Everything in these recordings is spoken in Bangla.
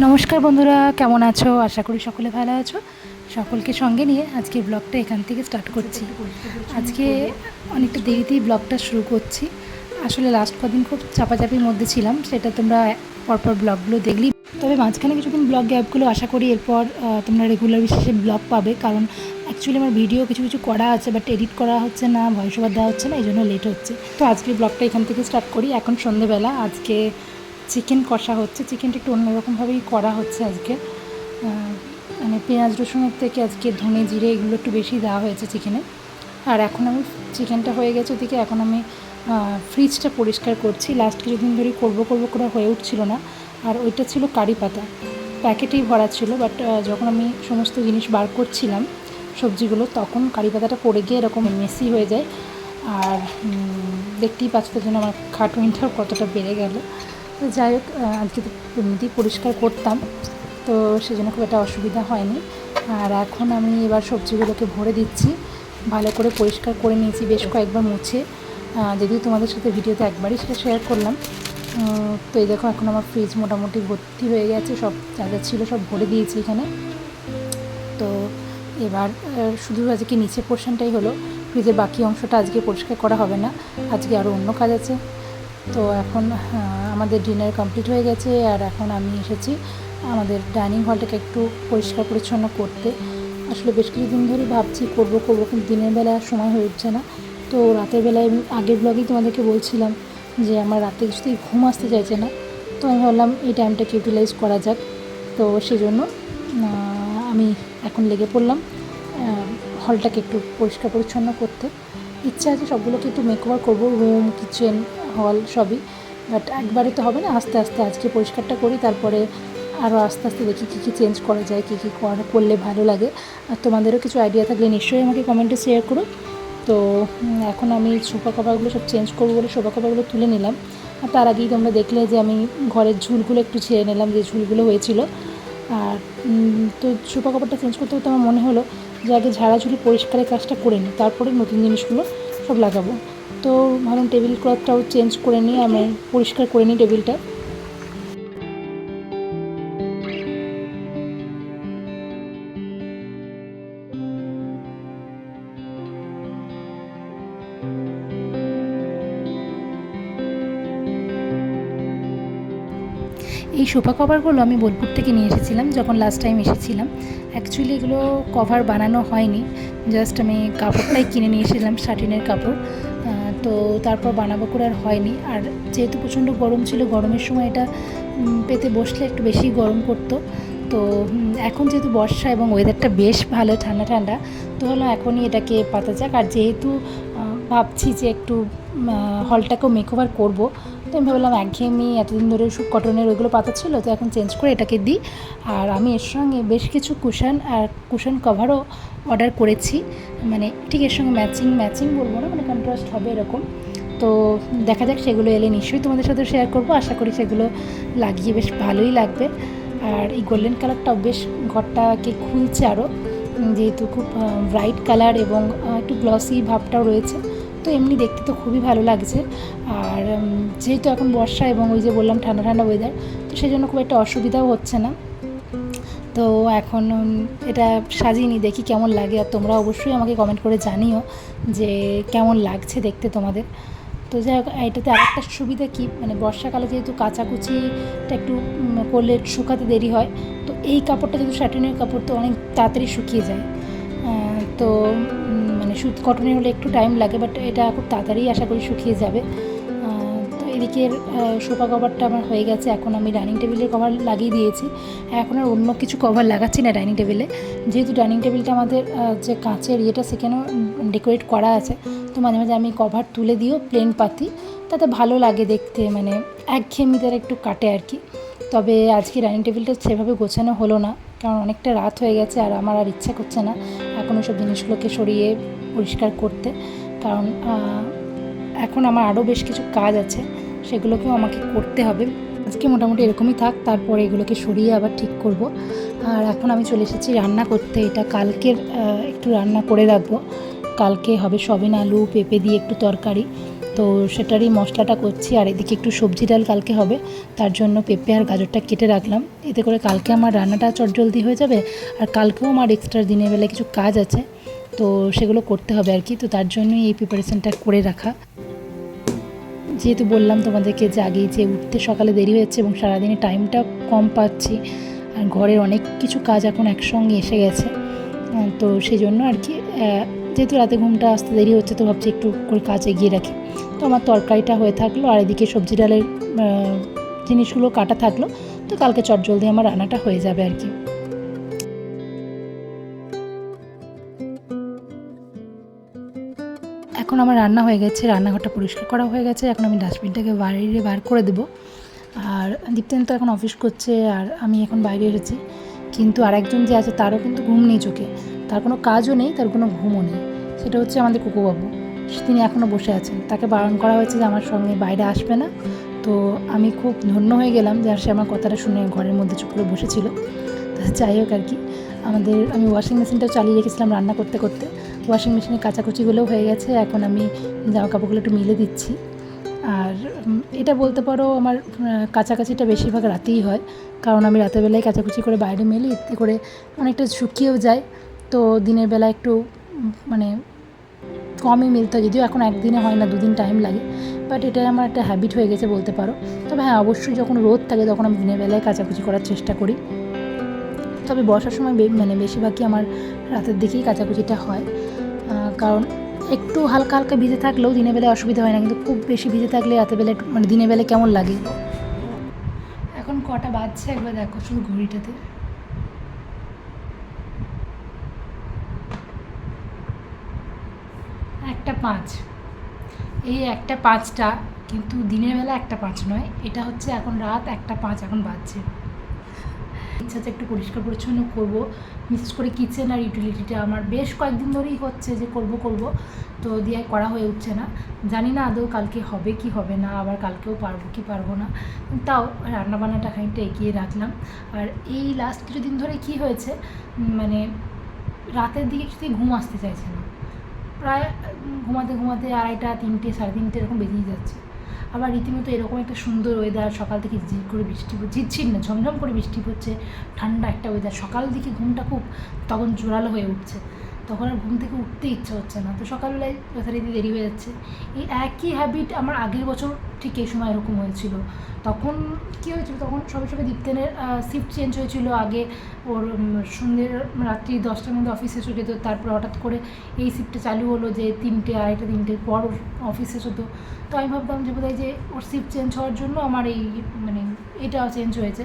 নমস্কার বন্ধুরা, কেমন আছো? আশা করি সকলে ভালো আছো। সকলকে সঙ্গে নিয়ে আজকে ব্লগটা এখান থেকে স্টার্ট করছি। আজকে অনেকটা দেরিতেই ব্লগটা শুরু করছি। আসলে লাস্ট কদিন খুব চাপাচাপির মধ্যে ছিলাম, সেটা তোমরা পরপর ব্লগগুলো দেখলি। তবে মাঝখানে কিছুদিন ব্লগ গ্যাপগুলো আশা করি এরপর তোমরা রেগুলার বিশেষে ব্লগ পাবে। কারণ অ্যাকচুয়ালি আমার ভিডিও কিছু কিছু করা আছে বাট এডিট করা হচ্ছে না ভয়েস ওভার দেওয়া হচ্ছে না, এই জন্য লেট হচ্ছে। তো আজকে ব্লগটা এখান থেকে স্টার্ট করি। এখন সন্ধেবেলা, আজকে চিকেন কষা হচ্ছে, চিকেনটা একটু অন্যরকমভাবেই করা হচ্ছে আজকে। মানে পেঁয়াজ রসুনের থেকে আজকে ধনে জিরে এগুলো একটু বেশি দেওয়া হয়েছে চিকেনে। আর এখন আমি চিকেনটা হয়ে গেছে ওদিকে এখন আমি ফ্রিজটা পরিষ্কার করছি। লাস্ট কিছুদিন ধরেই করব করব করে হয়ে উঠছিল না। আর ওইটা ছিল কারি পাতা। প্যাকেটেই ভরা ছিল বাট যখন আমি সমস্ত জিনিস বার করছিলাম, সবজিগুলো, তখন কারি পাতাটা পড়ে গিয়ে এরকম মেসি হয়ে যায়। আর দেখতেই পাচ্ছ তার জন্য আমার খাটুনিটাও কতটা বেড়ে গেল। যাই হোক আজকে তো এমনিতেই পরিষ্কার করতাম, তো সেজন্য খুব একটা অসুবিধা হয়নি। আর এখন আমি এবার সবজিগুলোকে ভরে দিচ্ছি, ভালো করে পরিষ্কার করে নিয়েছি, বেশ কয়েকবার মুছে। যদিও তোমাদের সাথে ভিডিওতে একবারই সেটা শেয়ার করলাম। তো এই দেখো, এখন আমার ফ্রিজ মোটামুটি ভর্তি হয়ে গেছে, সব যা যা ছিল সব ভরে দিয়েছি এখানে। তো এবার শুধু আজকে নিচে পোর্শনটাই হলো ফ্রিজের বাকি অংশটা আজকে পরিষ্কার করা হবে না, আজকে আরও অন্য কাজ আছে। তো এখন আমাদের ডিনার কমপ্লিট হয়ে গেছে আর এখন আমি এসেছি আমাদের ডাইনিং হলটাকে একটু পরিষ্কার পরিচ্ছন্ন করতে। আসলে বেশ কিছুদিন ধরে ভাবছি করব করব কিন্তু দিনের বেলা সময় হয়ে উঠছে না। তো রাতের বেলায় আমি আগের ব্লগেই তোমাদেরকে বলছিলাম যে আমার রাতে কিছুতেই ঘুম আসতে চাইছে না। তো আমি ভাবলাম এই টাইমটাকে ইউটিলাইজ করা যাক। তো সেজন্য আহ, আমি এখন লেগে পড়লাম হলটাকে একটু পরিষ্কার পরিচ্ছন্ন করতে। ইচ্ছা আছে সবগুলোকে একটু মেকওভার করব রুম কিচেন হল সবই। বাট একবারে তো হবে না, আস্তে আস্তে আজকে পরিষ্কারটা করি, তারপরে আরও আস্তে আস্তে দেখি কী কী চেঞ্জ করা যায়, কী কী করা, করলে ভালো লাগে। আর তোমাদেরও কিছু আইডিয়া থাকলে নিশ্চয়ই আমাকে কমেন্টে শেয়ার করো। তো এখন আমি সোফা কভারগুলো সব চেঞ্জ করব বলে সোফা কভারগুলো তুলে নিলাম। আর তার আগেই তোমরা দেখলে যে আমি ঘরের ঝুলগুলো একটু ছেড়ে নিলাম, যে ঝুলগুলো হয়েছিল। আর তো সোফা কভারটা চেঞ্জ করতে করতে আমার মনে হলো যে আগে ঝাড়াঝুড়ি পরিষ্কারের কাজটা করে নিই, তারপরে নতুন জিনিসগুলো সব লাগাবো। তো ভাবলাম টেবিল ক্লথটাও চেঞ্জ করে নিই, আমি পরিষ্কার করে নিই টেবিলটা এই সোফা কভারগুলো আমি বোলপুর থেকে নিয়ে এসেছিলাম যখন লাস্ট টাইম এসেছিলাম। অ্যাকচুয়ালি এগুলো কভার বানানো হয়নি জাস্ট আমি কাপড়টাই কিনে নিয়ে এসেছিলাম শাটিনের কাপড়। তো তারপর বানাবো করে আর হয়নি। আর যেহেতু প্রচণ্ড গরম ছিল, গরমের সময় এটা পেতে বসলে একটু বেশি গরম করতো। তো এখন যেহেতু বর্ষা এবং ওয়েদারটা বেশ ভালো, ঠান্ডা ঠান্ডা, তো হলো এখনই এটাকে পাতা যাক। আর যেহেতু ভাবছি যে একটু হলটাকেও মেকওভার করব তো আমি ভাবলাম একঘেয়েমি এতদিন ধরে সব কটনের ওইগুলো পাতা ছিল, তো এখন চেঞ্জ করে এটাকে দিই। আর আমি এর সঙ্গে বেশ কিছু কুশন আর কুশন কভারও অর্ডার করেছি। মানে ঠিক এর সঙ্গে ম্যাচিং ম্যাচিং বলব না মানে কন্ট্রাস্ট হবে এরকম। তো দেখা যাক সেগুলো এলে নিশ্চয়ই তোমাদের সাথে শেয়ার করব। আশা করি সেগুলো লাগিয়ে বেশ ভালোই লাগবে। আর এই গোল্ডেন কালারটাও বেশ ঘরটাকে খুলছে আরও যেহেতু খুব ব্রাইট কালার এবং একটু গ্লসি ভাবটাও রয়েছে। তো এমনি দেখতে তো খুবই ভালো লাগছে। আর যেহেতু এখন বর্ষা এবং ওই যে বললাম ঠান্ডা ঠান্ডা ওয়েদার তো সেই জন্য খুব একটা অসুবিধাও হচ্ছে না। তো এখন এটা সাজিয়ে নি দেখি কেমন লাগে। আর তোমরা অবশ্যই আমাকে কমেন্ট করে জানিও যে কেমন লাগছে দেখতে তোমাদের। তো যাই হোক, এটাতে আরেকটা সুবিধা কী? মানে বর্ষাকালে যেহেতু কাচাকুচিটা একটু করলে শুকাতে দেরি হয়, তো এই কাপড়টা যেহেতু শাটিনের কাপড়, তো অনেক তাড়াতাড়ি শুকিয়ে যায়। তো মানে সুত কটনের হলে একটু টাইম লাগে বাট এটা খুব তাড়াতাড়ি আশা করি শুকিয়ে যাবে। তো এদিকের সোফা কভারটা আমার হয়ে গেছে, এখন আমি ডাইনিং টেবিলের কভার লাগিয়ে দিয়েছি। এখন আর অন্য কিছু কভার লাগাচ্ছি না ডাইনিং টেবিলে যেহেতু ডাইনিং টেবিলটা আমাদের যে কাঁচের ইয়েটা সেখানেও ডেকোরেট করা আছে, তো মাঝে মাঝে আমি কভার তুলে দিও প্লেন পাতি, তাতে ভালো লাগে দেখতে মানে একঘেয়েমি তার একটু কাটে আর কি। তবে আজকে ডাইনিং টেবিলটা সেভাবে গোছানো হলো না, কারণ অনেকটা রাত হয়ে গেছে আর আমার আর ইচ্ছা করছে না, এখন সব জিনিসগুলোকে সরিয়ে পরিষ্কার করতে। কারণ এখন আমার আরও বেশ কিছু কাজ আছে, সেগুলোকেও আমাকে করতে হবে। আজকে মোটামুটি এরকমই থাক, তারপরে এগুলোকে সরিয়ে আবার ঠিক করব। আর এখন আমি চলে এসেছি রান্না করতে, এটা কালকের একটু রান্না করে রাখব। কালকে হবে সবিন আলু, পেঁপে দিয়ে একটু তরকারি। তো সেটারই মশলাটা করছি, আর এদিকে একটু সবজি ডাল কালকে হবে। তার জন্য পেঁপে আর গাজরটা কেটে রাখলাম। এতে করে কালকে আমার রান্নাটা চটজলদি হয়ে যাবে। আর কালকেও আমার এক্সট্রা দিনের বেলায় কিছু কাজ আছে। তো সেগুলো করতে হবে আর কি। তো তার জন্যই এই প্রিপারেশনটা করে রাখা। যেহেতু বললাম তোমাদেরকে যে আগেই যে উঠতে সকালে দেরি হয়েছে এবং সারাদিনে টাইমটা কম পাচ্ছি, আর ঘরের অনেক কিছু কাজ এখন একসঙ্গে এসে গেছে তো সেই জন্য আর কি যেহেতু রাতে ঘুমটা আসতে দেরি হচ্ছে, তো ভাবছি একটু করে কাজ এগিয়ে রাখি। তো আমার তরকারিটা হয়ে থাকল, আর এদিকে সবজি ডালের জিনিসগুলো কাটা থাকল, তো কালকে চটজলদি আমার রান্নাটা হয়ে যাবে আর কি। এখন আমার রান্না হয়ে গেছে, রান্নাঘরটা পরিষ্কার করা হয়ে গেছে। এখন আমি ডাস্টবিনটাকে বাইরে বার করে দেবো। আর দীপ্তেন তো এখন অফিস করছে আর আমি এখন বাইরে এসেছি। কিন্তু আরেকজন যে আছে তারও কিন্তু ঘুম নেই চোখে। তার কোনো কাজও নেই, তার কোনো ঘুমও নেই। সেটা হচ্ছে আমাদের কুকুবাবু তিনি এখনও বসে আছেন। তাকে বারণ করা হয়েছে যে আমার সঙ্গে বাইরে আসবে না। তো আমি খুব ধন্য হয়ে গেলাম যে আর সে আমার কথাটা শুনে ঘরের মধ্যে চুপ করে বসেছিল। তো যাই হোক আর কি। আমাদের, আমি ওয়াশিং মেশিনটাও চালিয়ে রেখেছিলাম রান্না করতে করতে। ওয়াশিং মেশিনে কাচাকুচিগুলোও হয়ে গেছে, এখন আমি জামা কাপড়গুলো একটু মিলে দিচ্ছি। আর এটা বলতে পারো আমার কাচাকাচিটা বেশিরভাগ রাতেই হয়, কারণ আমি রাতের বেলায় কাচাকুচি করে বাইরে মেলি, এতে করে অনেকটা শুকিয়েও যায়। তো দিনের বেলা একটু মানে কমই মিলতে, যদিও এখন একদিনে হয় না, দুদিন টাইম লাগে বাট এটা আমার একটা হ্যাবিট হয়ে গেছে বলতে পারো। তবে হ্যাঁ অবশ্যই যখন রোদ থাকে তখন আমি দিনের বেলায় কাচাকুচি করার চেষ্টা করি। তবে বর্ষার সময় মানে বেশিরভাগই আমার রাতের দিকেই কাচাকুচিটা হয়। কারণ একটু হালকা হালকা ভিজে থাকলেও দিনের বেলায় অসুবিধা হয় না, কিন্তু খুব বেশি ভিজে থাকলে রাতের বেলা একটু- মানে দিনের বেলায় কেমন লাগে? এখন কটা বাজছে? একবার দেখো শুধু ঘড়িটাতে। একটা পাঁচ। এই একটা পাঁচটা কিন্তু দিনের বেলা একটা পাঁচ নয়, এটা হচ্ছে এখন রাত একটা পাঁচ, এখন বাজছে। ইচ্ছা আছে একটু পরিষ্কার পরিচ্ছন্ন করব। বিশেষ করে কিচেন আর ইউটিলিটিটা আমার বেশ কয়েকদিন ধরেই হচ্ছে যে করব করব। তো দিয়ে করা হয়ে উঠছে না। জানি না আদৌ কালকে হবে কি হবে না, আবার কালকেও পারব কি পারব না। তাও রান্নাবান্নাটা খানিকটা এগিয়ে রাখলাম। আর এই লাস্ট কিছুদিন ধরে কি হয়েছে মানে রাতের দিকে কিছুতেই ঘুম আসতে চাইছে না। প্রায় ঘুমাতে ঘুমাতে আড়াইটা, তিনটে, সাড়ে তিনটে এরকম বেরিয়ে যাচ্ছে। আবার রীতিমতো এরকম একটা সুন্দর ওয়েদার সকাল থেকে ঝির করে বৃষ্টি ঝিরঝির না, ঝমঝম করে বৃষ্টি পড়ছে, ঠান্ডা একটা ওয়েদার সকাল দিকে ঘুমটা খুব তখন জোরালো হয়ে উঠছে। তখন আর ঘুম থেকে উঠতে ইচ্ছা হচ্ছে না। তো সকালবেলায় যথারীতি দেরি হয়ে যাচ্ছে। এই একই হ্যাবিট আমার আগের বছর ঠিক এই সময় এরকম হয়েছিল। তখন কী হয়েছিল? তখন সবে সবে দীপ্তেনের শিফট চেঞ্জ হয়েছিল। আগে ওর সন্ধ্যে রাত্রি দশটার মধ্যে অফিস শেষ যেত। তারপর হঠাৎ করে এই শিফটটা চালু হলো যে তিনটে, আড়াইটা, তিনটের পর ওর অফিস শেষ হতো তো আমি ভাবতাম যে বোধহয় যে ওর শিফট চেঞ্জ হওয়ার জন্য আমার এই মানে এটা চেঞ্জ হয়েছে।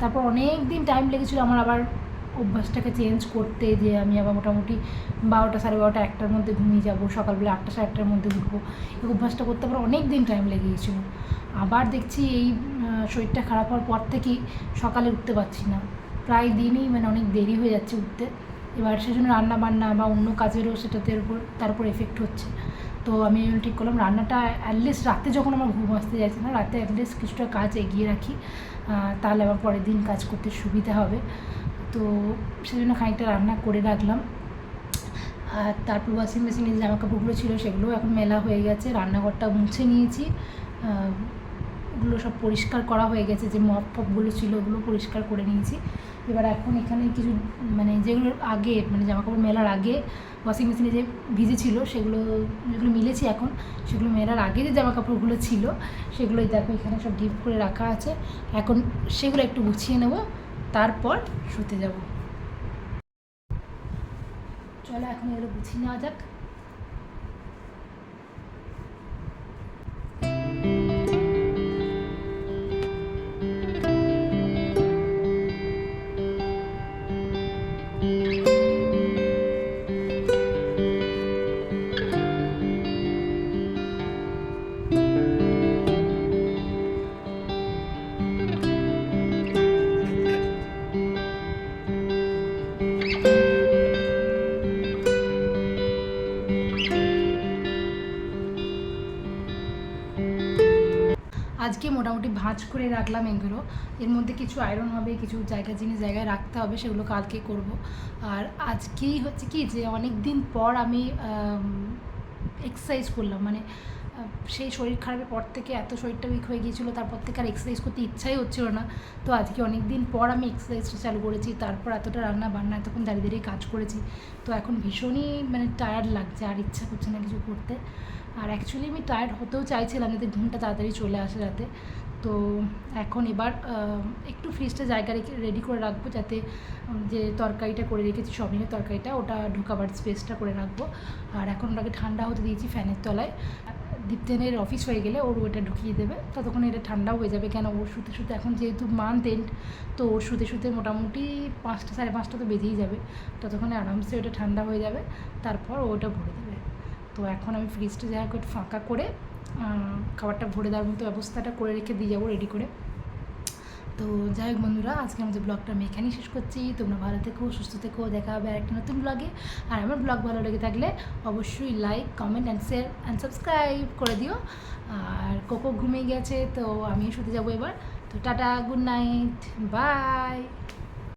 তারপর অনেক দিন টাইম লেগেছিলো। আমার আবার অভ্যাসটাকে চেঞ্জ করতে যে আমি আবার মোটামুটি বারোটা সাড়ে বারোটা একটার মধ্যে ঘুমিয়ে যাব, সকালবেলা আটটা সাড়ে আটটার মধ্যে উঠবো। এই অভ্যাসটা করতে আবার অনেক দিন টাইম লেগে আবার দেখছি এই শরীরটা খারাপ হওয়ার পর থেকেই সকালে উঠতে পারছি না। প্রায় দিনই মানে অনেক দেরি হয়ে যাচ্ছে উঠতে। এবার সেজন্য রান্না বান্না বা অন্য কাজেরও সেটাতে উপর, তার উপর এফেক্ট হচ্ছে। তো আমি ঠিক করলাম, রান্নাটা অ্যাটলিস্ট রাতে যখন আমার ঘুম আসতে যাচ্ছে না, রাতে অ্যাটলিস্ট কিছুটা কাজ এগিয়ে রাখি। তাহলে আবার পরের দিন কাজ করতে সুবিধা হবে। তো সেজন্য খানিকটা রান্না করে রাখলাম। আর তারপর ওয়াশিং মেশিনে যে কাপড়গুলো ছিল সেগুলোও এখন মেলা হয়ে গেছে। রান্নাঘরটা মুছে নিয়েছি। ওগুলো সব পরিষ্কার করা হয়ে গেছে। যে মপ ফপগুলো ছিল ওগুলো পরিষ্কার করে নিয়েছি। এবার এখন এখানে কিছু মানে যেগুলো আগে মানে জামা কাপড় মেলার আগে ওয়াশিং মেশিনে যে ভিজে ছিল সেগুলো, যেগুলো মিলেছি এখন, সেগুলো মেলার আগে যে জামা কাপড়গুলো ছিল, সেগুলোই দেখো এখানে সব ডিপ করে রাখা আছে। এখন সেগুলো একটু গুছিয়ে নেব। তারপর শুতে যাব। চলো এখন এগুলো গুছিয়ে নেওয়া যাক। আজকে মোটামুটি ভাঁজ করে রাখলাম এগুলো। এর মধ্যে কিছু আয়রন হবে, কিছু জায়গা জিনিস জায়গায় রাখতে হবে, সেগুলো কালকে করব। আর আজকেই হচ্ছে কি যে অনেক দিন পর আমি এক্সারসাইজ করলাম। মানে সেই শরীর খারাপের পর থেকে এত শরীরটা উইক হয়ে গিয়েছিল, তারপর থেকে আর এক্সারসাইজ করতে ইচ্ছাই হচ্ছিল না। তো আজকে অনেক দিন পর আমি এক্সারসাইজটা চালু করেছি, তারপর এতটা রান্না বান্না, এতক্ষণ দাঁড়িয়ে দাঁড়িয়ে কাজ করেছি। তো এখন ভীষণই মানে টায়ার্ড লাগছে, আর ইচ্ছা করছে না কিছু করতে। আর অ্যাকচুয়ালি আমি টায়ার্ড হতেও চাইছিলাম যাতে ঘুমটা তাড়াতাড়ি চলে আসে রাতে তো এখন এবার একটু ফ্রিজটা জায়গা রেখে রেডি করে রাখব যাতে যে তরকারিটা করে রেখেছি, সবিনের তরকারিটা, ওটা ঢোকাবার স্পেসটা করে রাখব। আর এখন ওটাকে ঠান্ডা হতে দিয়েছি ফ্যানের তলায়। দীপ্তেনের অফিস হয়ে গেলে ওর ওটা ঢুকিয়ে দেবে। ততক্ষণ এটা ঠান্ডাও হয়ে যাবে কেন? ওর শুতে শুতে এখন যেহেতু মান্থ এন্ড তো ওর শুতে শুতে মোটামুটি পাঁচটা সাড়ে পাঁচটা তো বেজেই যাবে। ততক্ষণে আরামসে ওটা ঠান্ডা হয়ে যাবে। তারপর ওটা ভরে দেবে। তো এখন আমি ফ্রিজটা যাই হোক ফাঁকা করে খাবারটা ভরে দেওয়ার মতো ব্যবস্থাটা করে রেখে দিয়ে যাব রেডি করে। তো যাই হোক বন্ধুরা, আজকে আমাদের ব্লগটা আমি এখানেই শেষ করছি। তোমরা ভালো থেকো, সুস্থ থেকো, দেখা হবে আর একটা নতুন ব্লগে আর আমার ব্লগ ভালো লেগে থাকলে অবশ্যই like comment and share and subscribe করে দিও। আর কোকো ঘুমিয়ে গেছে, তো আমিও শুতে যাব এবার। তো টাটা গুড নাইট বাই